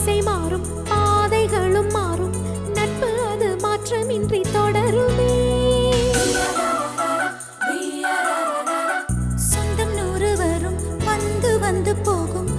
திசை மாறும் பாதைகளும் மாறும். நட்பு அது மாற்றமின்றி தொடருமே. சொந்தம் நூறு வரும் வந்து வந்து போகும்.